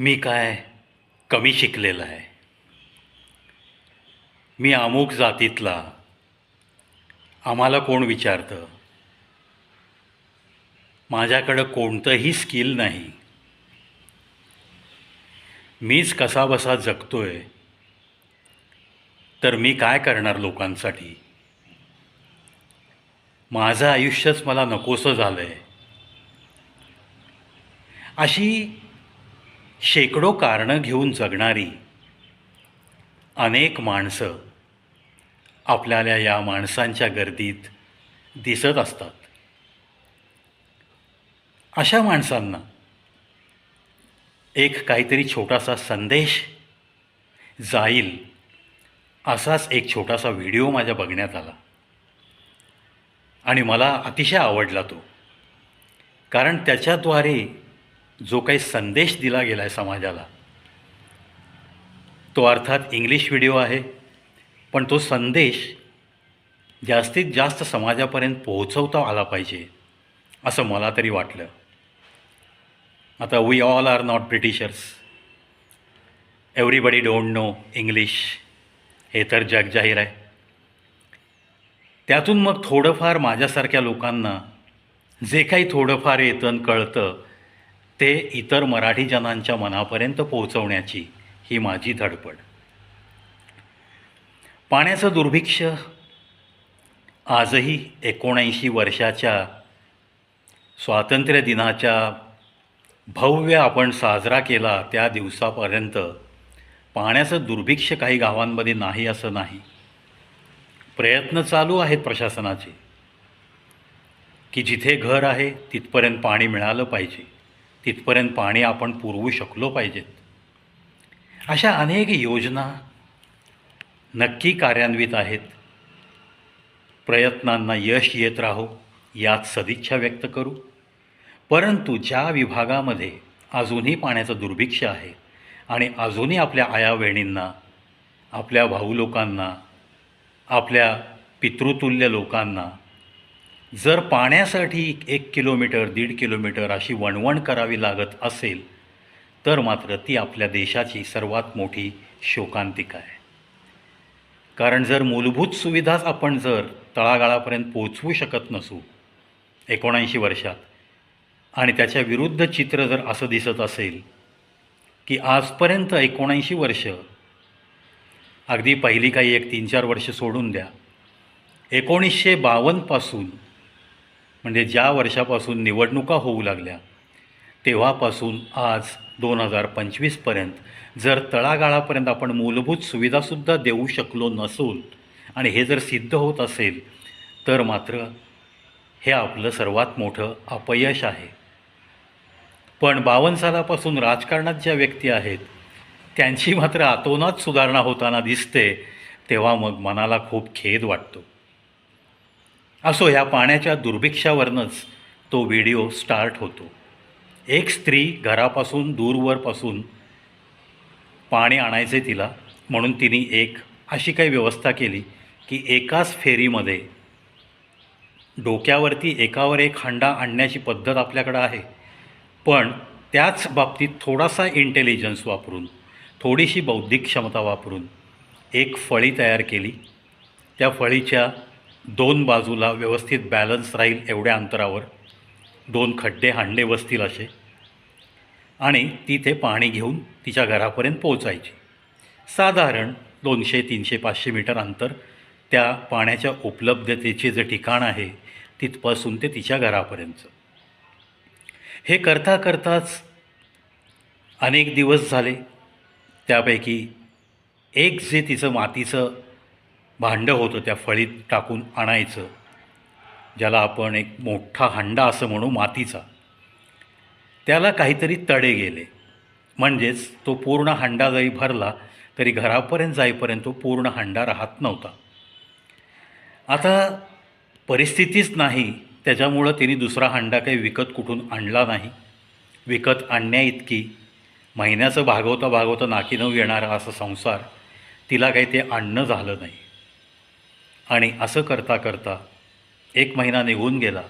मी काय कमी शिकलेला आहे? मी अमुक जातीतला. आम्हाला कोण विचारतं? माझ्याकडं कोणतंही स्किल नाही. मीच कसा बसा जगतोय. तर मी काय करणार लोकांसाठी? माझं आयुष्यच मला नकोसं झालं आहे अशी शेकडो कारणं घेऊन जगणारी अनेक माणसं आपल्याला या माणसांच्या गर्दीत दिसत असतात. अशा माणसांना एक काहीतरी छोटासा संदेश जाईल असाच एक छोटासा व्हिडिओ माझ्या बघण्यात आला. आणि मला अतिशय आवडला तो. कारण त्याच्याद्वारे जो काही संदेश दिला गेला आहे समाजाला तो अर्थात इंग्लिश व्हिडिओ आहे. पण तो संदेश जास्तीत जास्त समाजापर्यंत पोहोचवता आला पाहिजे असं मला तरी वाटलं. आता we all are not Britishers everybody don't know English हे तर जगजाहीर आहे. त्यातून मग थोडंफार माझ्यासारख्या लोकांना जे काही थोडंफार येतं कळतं ते इतर मराठी जनांच्या मनापर्यंत पोहोचवण्याची ही माझी धडपड. पाण्याचं दुर्भिक्ष आजही एकोणऐंशी वर्षाच्या स्वातंत्र्य दिनाच्या भव्य आपण साजरा केला त्या दिवसापर्यंत पाण्याचं दुर्भिक्ष काही गावांमध्ये नाही असं नाही. प्रयत्न चालू आहेत प्रशासनाचे की जिथे घर आहे तिथपर्यंत पाणी मिळालं पाहिजे. तिथपर्यंत पाणी आपण पुरवू शकलो पाहिजेत. अशा अनेक योजना नक्की कार्यान्वित आहेत. प्रयत्नांना यश येत राहो यात सदिच्छा व्यक्त करू. परंतु ज्या विभागामध्ये अजूनही पाण्याचं दुर्भिक्ष आहे आणि अजूनही आपल्या आयावेणींना आपल्या भाऊ लोकांना आपल्या पितृतुल्य लोकांना जर पाण्यासाठी एक किलोमीटर दीड किलोमीटर अशी वणवण करावी लागत असेल तर मात्र ती आपल्या देशाची सर्वात मोठी शोकांतिका आहे. कारण जर मूलभूत सुविधाच आपण जर तळागाळापर्यंत पोचवू शकत नसू एकोणऐंशी वर्षात आणि त्याच्या विरुद्ध चित्र जर असं दिसत असेल की आजपर्यंत एकोणऐंशी वर्ष अगदी पहिली काही एक तीन चार वर्ष सोडून द्या एकोणीसशे बावन्नपासून म्हणजे ज्या वर्षापासून निवडणुका होऊ लागल्या तेव्हापासून आज दोन हजार पंचवीसपर्यंत जर तळागाळापर्यंत आपण मूलभूत सुविधासुद्धा देऊ शकलो नसून आणि हे जर सिद्ध होत असेल तर मात्र हे आपलं सर्वात मोठं अपयश आहे. पण बावन्न सालापासून राजकारणात ज्या व्यक्ती आहेत त्यांची मात्र आतोनात सुधारणा होताना दिसते तेव्हा मग मनाला खूप खेद वाटतो. असो ह्या पाण्याच्या दुर्भिक्षावरनंच तो व्हिडिओ स्टार्ट होतो. एक स्त्री घरापासून दूरवरपासून पाणी आणायचे तिला म्हणून तिने एक अशी काही व्यवस्था केली की एकाच फेरीमध्ये डोक्यावरती एकावर एक हंडा आणण्याची पद्धत आपल्याकडं आहे. पण त्याच बाबतीत थोडासा इंटेलिजन्स वापरून थोडीशी बौद्धिक क्षमता वापरून एक फळी तयार केली. त्या फळीच्या दोन बाजूला व्यवस्थित बॅलन्स राहील एवढ्या अंतरावर. दोन खड्डे हांडे बसतील असे. आणि ती ते पाणी घेऊन तिच्या घरापर्यंत पोहोचायची. साधारण दोनशे तीनशे पाचशे मीटर अंतर त्या पाण्याच्या उपलब्धतेचे जे ठिकाण आहे तिथपासून ते तिच्या घरापर्यंतचं हे करता करताच अनेक दिवस झाले. त्यापैकी एक जे तिचं मातीचं भांडं होतं त्या फळीत टाकून आणायचं ज्याला आपण एक मोठा हंडा असं म्हणू मातीचा. त्याला काहीतरी तडे गेले. म्हणजेच तो पूर्ण हंडा जरी भरला तरी घरापर्यंत जाईपर्यंत तो पूर्ण हंडा राहत नव्हता. आता परिस्थितीच नाही त्याच्यामुळं तिने दुसरा हंडा काही विकत कुठून आणला नाही. विकत आणण्या इतकी महिन्याचं भागवता भागवता नाकी नऊ येणारा असा संसार तिला काही ते आणणं झालं नाही. आणि असं करता करता एक महिना निघून गेला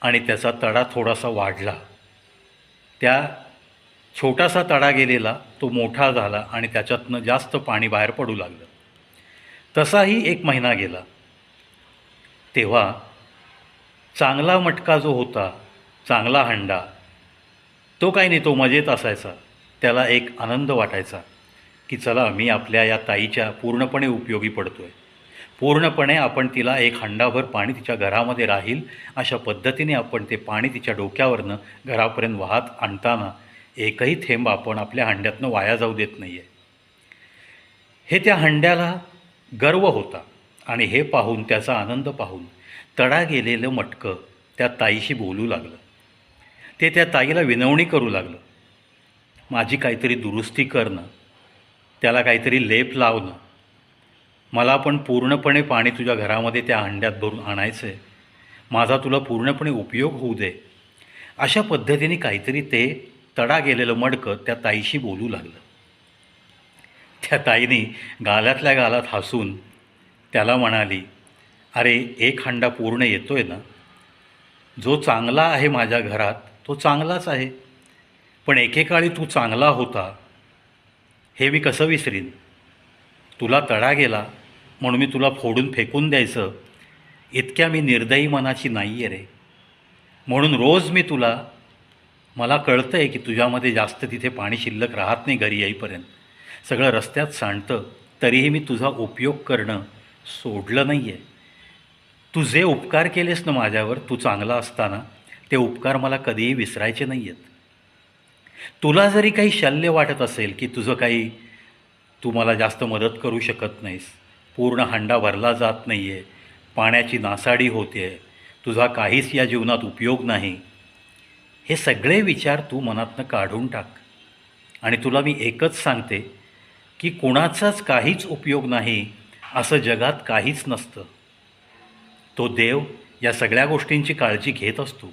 आणि त्याचा तडा थोडासा वाढला. त्या छोटासा तडा गेलेला तो मोठा झाला आणि त्याच्यातनं जास्त पाणी बाहेर पडू लागलं. तसाही एक महिना गेला. तेव्हा चांगला मटका जो होता चांगला हंडा तो काही नाही तो मजेत असायचा. त्याला एक आनंद वाटायचा की चला मी आपल्या या ताईच्या पूर्णपणे उपयोगी पडतो आहे पूर्णपणे आपण तिला एक हंडाभर पाणी तिच्या घरामध्ये राहील अशा पद्धतीने आपण ते पाणी तिच्या डोक्यावरनं घरापर्यंत वाहत आणताना एकही थेंब आपण आपल्या हंड्यातनं वाया जाऊ देत नाही आहे हे त्या हंड्याला गर्व होता आणि हे पाहून त्याचा आनंद पाहून तडा गेलेलं मटकं त्या ताईशी बोलू लागलं. ते त्या ताईला विनवणी करू लागलं. माझी काहीतरी दुरुस्ती करणं त्याला काहीतरी लेप लावणं मला पण पूर्णपणे पाणी तुझ्या घरामध्ये त्या हंड्यात भरून आणायचं आहे माझा तुला पूर्णपणे उपयोग होऊ दे. अशा पद्धतीने काहीतरी ते तडा गेलेलं मडकं त्या ताईशी बोलू लागलं. त्या ताईने गालातल्या गालात हसून त्याला म्हणाली अरे एक हंडा पूर्ण येतोय ना? जो चांगला आहे माझ्या घरात तो चांगलाच आहे. पण एकेकाळी तू चांगला होता. हे मी कसं विसरीन? तुला तडा गेला म्हणून मी तुला फोडून फेकून द्यायचं. इतक्या मी निर्दयी मनाची नाही आहे रे. म्हणून रोज मी तुला मला कळतं आहे की तुझ्यामध्ये जास्त तिथे पाणी शिल्लक राहत नाही घरी येईपर्यंत. सगळं रस्त्यात सांडतं तरीही मी तुझा उपयोग करणं सोडलं नाही आहे तू जे उपकार केलेस ना माझ्यावर तू चांगला असताना ते उपकार मला कधीही विसरायचे नाही आहेत तुला जरी काही शल्य वाटत असेल की तुझं काही तू मला जास्त मदत करू शकत नाहीस. पूर्ण हंडा भरला जात नाही आहे पाण्याची नासाडी होते. आहे तुझा काहीच या जीवनात उपयोग नाही. हे सगळे विचार तू मनातनं काढून टाक. आणि तुला मी एकच सांगते की कुणाचाच काहीच उपयोग नाही असं जगात काहीच नसतं. तो देव या सगळ्या गोष्टींची काळजी घेत असतो.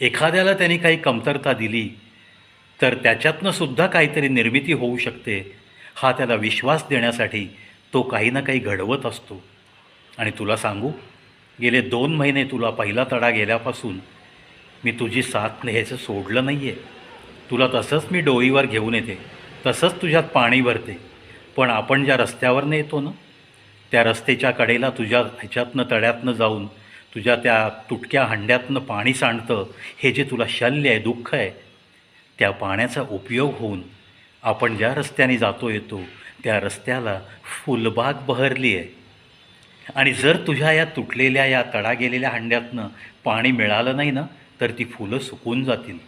एखाद्याला त्याने काही कमतरता दिली तर त्याच्यातनं सुद्धा काहीतरी निर्मिती होऊ शकते हा त्याला विश्वास देण्यासाठी तो काही ना काही घडवत असतो. आणि तुला सांगू गेले दोन महिने तुला पहिला तडा गेल्यापासून मी तुझी साथ न्यायचं सोडलं नाही आहे तुला तसंच मी डोळीवर घेऊन येते तसंच तुझ्यात पाणी भरते. पण आपण ज्या रस्त्यावरनं येतो ना त्या रस्त्याच्या कडेला तुझ्या ह्याच्यातनं तळ्यातनं जाऊन तुझ्या त्या तुटक्या हंड्यातनं पाणी सांडतं हे जे तुला शल्य आहे दुःख आहे त्या पाण्याचा उपयोग होऊन आपण ज्या रस्त्याने जातो येतो त्या रस्त्याला फुलबाग बहरली आहे आणि जर तुझ्या या तुटलेल्या या तडा गेलेल्या हंड्यातनं पाणी मिळालं नाही ना तर ती फुलं सुकून जातील.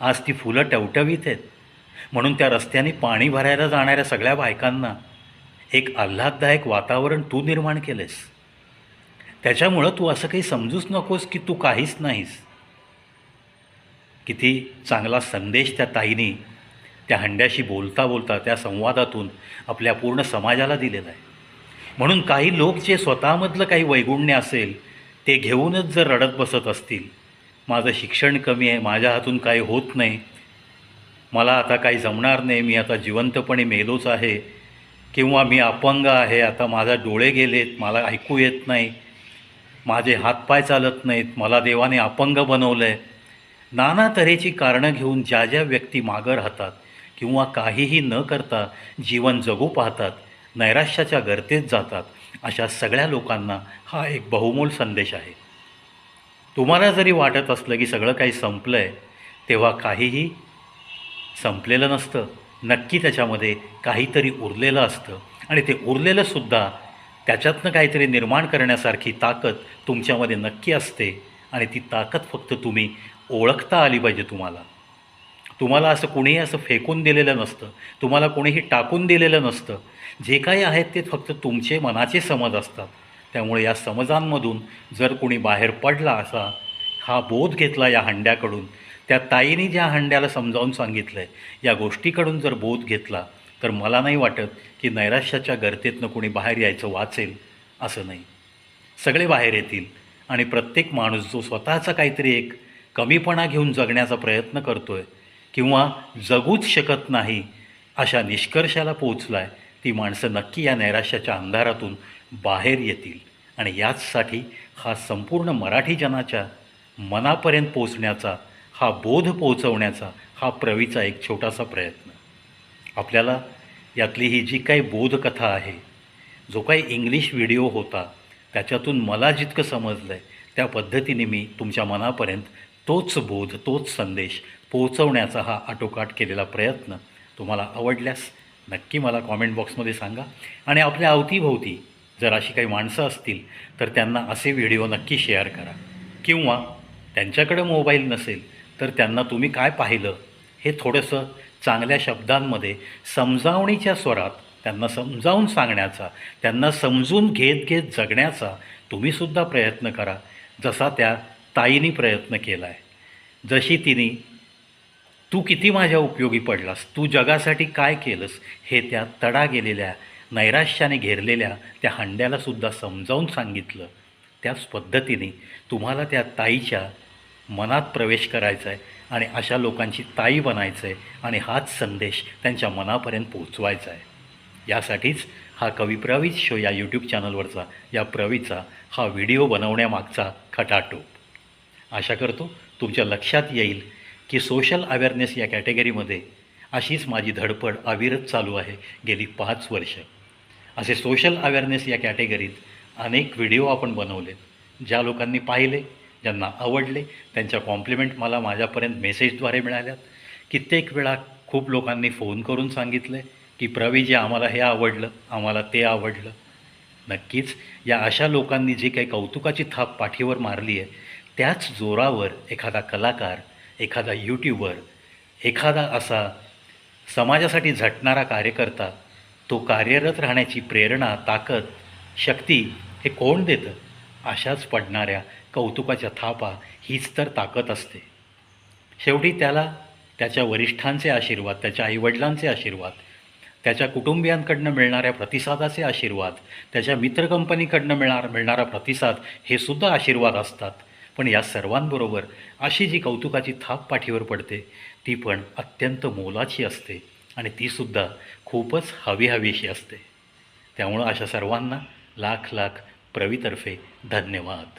आज ती फुलं टवटवीत आहेत. म्हणून त्या रस्त्याने पाणी भरायला जाणाऱ्या सगळ्या बायकांना एक आल्हाददायक वातावरण तू निर्माण केलंस त्याच्यामुळं तू असं काही समजूच नकोस की तू काहीच नाहीस. किती चांगला संदेश त्या ताईने त्या हंड्याशी बोलता बोलता त्या संवादातून आपल्या पूर्ण समाजाला दिलेला आहे. म्हणून काही लोक जे स्वतःमधलं काही वैगुण्य असेल ते घेऊनच जर रडत बसत असतील माझं शिक्षण कमी आहे माझ्या हातून काही होत नाही मला आता काही जमणार नाही मी आता जिवंतपणे मेलोच आहे किंवा मी अपंग आहे आता माझा डोळे गेलेत मला ऐकू येत नाही माझे हातपाय चालत नाहीत मला देवाने अपंग बनवलं आहे नाना तऱ्हेची कारणं घेऊन ज्या ज्या व्यक्ती मागं राहतात किंवा काहीही न करता जीवन जगू पाहतात नैराश्याच्या गर्तेत जातात. अशा सगळ्या लोकांना हा एक बहुमोल संदेश आहे. तुम्हाला जरी वाटत असलं की सगळं काही संपलं आहे तेव्हा काहीही संपलेलं नसतं. नक्की त्याच्यामध्ये काहीतरी उरलेलं असतं. आणि ते उरलेलंसुद्धा त्याच्यातनं काहीतरी निर्माण करण्यासारखी ताकद तुमच्यामध्ये नक्की असते. आणि ती ताकद फक्त तुम्ही ओळखता आली पाहिजे तुम्हाला. तुम्हाला असं कोणीही असं फेकून दिलेलं नसतं. तुम्हाला कोणीही टाकून दिलेलं नसतं. जे काही आहेत ते फक्त तुमचे मनाचे समज असतात. त्यामुळे या समजांमधून जर कोणी बाहेर पडला असा हा बोध घेतला या हंड्याकडून त्या ताईने ज्या हंड्याला समजावून सांगितलं आहे या गोष्टीकडून जर बोध घेतला तर मला नाही वाटत की नैराश्याच्या गर्तेतनं कोणी बाहेर यायचं वाचेल असं नाही. सगळे बाहेर येतील आणि प्रत्येक माणूस जो स्वतःचा काहीतरी एक कमीपणा घेऊन जगण्याचा प्रयत्न करतो आहे किंवा जगूच शकत नाही अशा निष्कर्षाला पोहोचला आहे ती माणसं नक्की या नैराश्याच्या अंधारातून बाहेर येतील. आणि याचसाठी हा संपूर्ण मराठी जनाच्या मनापर्यंत पोचण्याचा हा बोध पोचवण्याचा हा प्रवीचा एक छोटासा प्रयत्न. आपल्याला यातली ही जी काही बोधकथा आहे जो काही इंग्लिश व्हिडिओ होता त्याच्यातून मला जितकं समजलं आहे त्या पद्धतीने मी तुमच्या मनापर्यंत तोच बोध तोच संदेश पोहोचवण्याचा हा आटोकाट केलेला प्रयत्न तुम्हाला आवडल्यास नक्की मला कॉमेंट बॉक्समध्ये सांगा. आणि आपल्या अवतीभोवती जर अशी काही माणसं असतील तर त्यांना असे व्हिडिओ नक्की शेअर करा. किंवा त्यांच्याकडे मोबाईल नसेल तर त्यांना तुम्ही काय पाहिलं? हे थोडंसं चांगल्या शब्दांमध्ये समजावणीच्या स्वरात त्यांना समजावून सांगण्याचा त्यांना समजून घेत घेत जगण्याचा तुम्हीसुद्धा प्रयत्न करा जसा त्या ताईनी प्रयत्न केला आहे जशी तिने तू किती माझ्या उपयोगी पडलास? तू जगासाठी काय केलंस? हे त्या तडा गेलेल्या नैराश्याने घेरलेल्या त्या हंड्यालासुद्धा समजावून सांगितलं. त्याच पद्धतीने तुम्हाला त्या ताईच्या मनात प्रवेश करायचा आहे आणि अशा लोकांची ताई बनायचं आहे आणि हाच संदेश त्यांच्या मनापर्यंत पोहोचवायचा आहे यासाठीच हा कवी प्रवीज शो या यूट्यूब चॅनलवरचा या प्रवीचा हा व्हिडिओ बनवण्यामागचा खटाटोप. आशा करतो तुमच्या लक्षात येईल की सोशल अवेअरनेस या कॅटेगरीमध्ये अशीच माझी धडपड अविरत चालू आहे गेली पाच वर्ष. असे सोशल अवेअरनेस या कॅटेगरीत अनेक व्हिडिओ आपण बनवलेत. ज्या लोकांनी पाहिले ज्यांना आवडले त्यांच्या कॉम्प्लिमेंट मला माझ्यापर्यंत मेसेजद्वारे मिळाल्यात. कित्येक वेळा खूप लोकांनी फोन करून सांगितलं की प्रवीजी आम्हाला हे आवडलं आम्हाला ते आवडलं. नक्कीच या अशा लोकांनी जी काही कौतुकाची थाप पाठीवर मारली आहे त्याच जोरावर एखादा कलाकार एखादा यूट्यूबर एखादा असा समाजासाठी झटणारा कार्यकर्ता तो कार्यरत राहण्याची प्रेरणा ताकद शक्ती हे कोण देतं? अशाच पडणाऱ्या कौतुकाच्या थापा हीच तर ताकद असते. शेवटी त्याला त्याच्या वरिष्ठांचे आशीर्वाद त्याच्या आईवडिलांचे आशीर्वाद त्याच्या कुटुंबियांकडनं मिळणाऱ्या प्रतिसादाचे आशीर्वाद त्याच्या मित्रकंपनीकडनं मिळणार मिळणारा प्रतिसाद हे सुद्धा आशीर्वाद असतात. पण या सर्वांबरोबर अशी जी कौतुकाची थाप पाठीवर पडते ती पण अत्यंत मोलाची असते आणि तीसुद्धा खूपच हवी हवीशी असते. त्यामुळं अशा सर्वांना लाख लाख प्रवीतर्फे धन्यवाद.